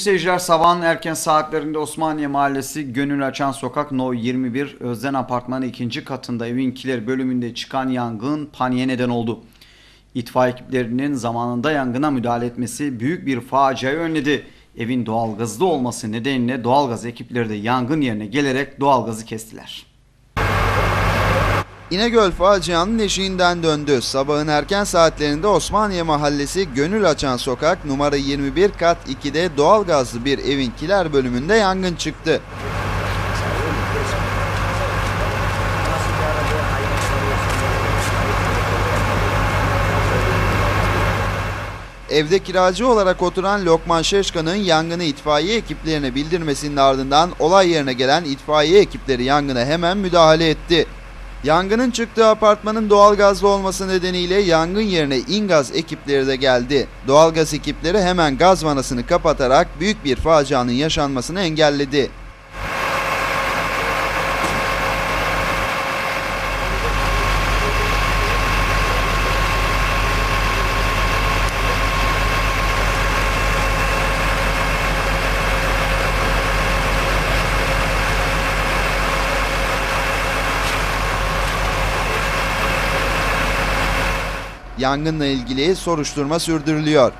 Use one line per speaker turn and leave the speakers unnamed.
Seyirciler sabahın erken saatlerinde Osmaniye Mahallesi Gönül Açan Sokak No 21 Özden Apartmanı ikinci katında evin kiler bölümünde çıkan yangın paniğe neden oldu. İtfaiye ekiplerinin zamanında yangına müdahale etmesi büyük bir faciayı önledi. Evin doğalgazlı olması nedeniyle doğalgaz ekipleri de yangın yerine gelerek doğalgazı kestiler.
İnegöl facianın eşiğinden döndü. Sabahın erken saatlerinde Osmaniye Mahallesi Gönül Açan Sokak numara 21 kat 2'de doğalgazlı bir evin kiler bölümünde yangın çıktı. Evde kiracı olarak oturan Lokman Şeşkan'ın yangını itfaiye ekiplerine bildirmesinin ardından olay yerine gelen itfaiye ekipleri yangına hemen müdahale etti. Yangının çıktığı apartmanın doğalgazlı olması nedeniyle yangın yerine İngaz ekipleri de geldi. Doğalgaz ekipleri hemen gaz vanasını kapatarak büyük bir facianın yaşanmasını engelledi. Yangınla ilgili soruşturma sürdürülüyor.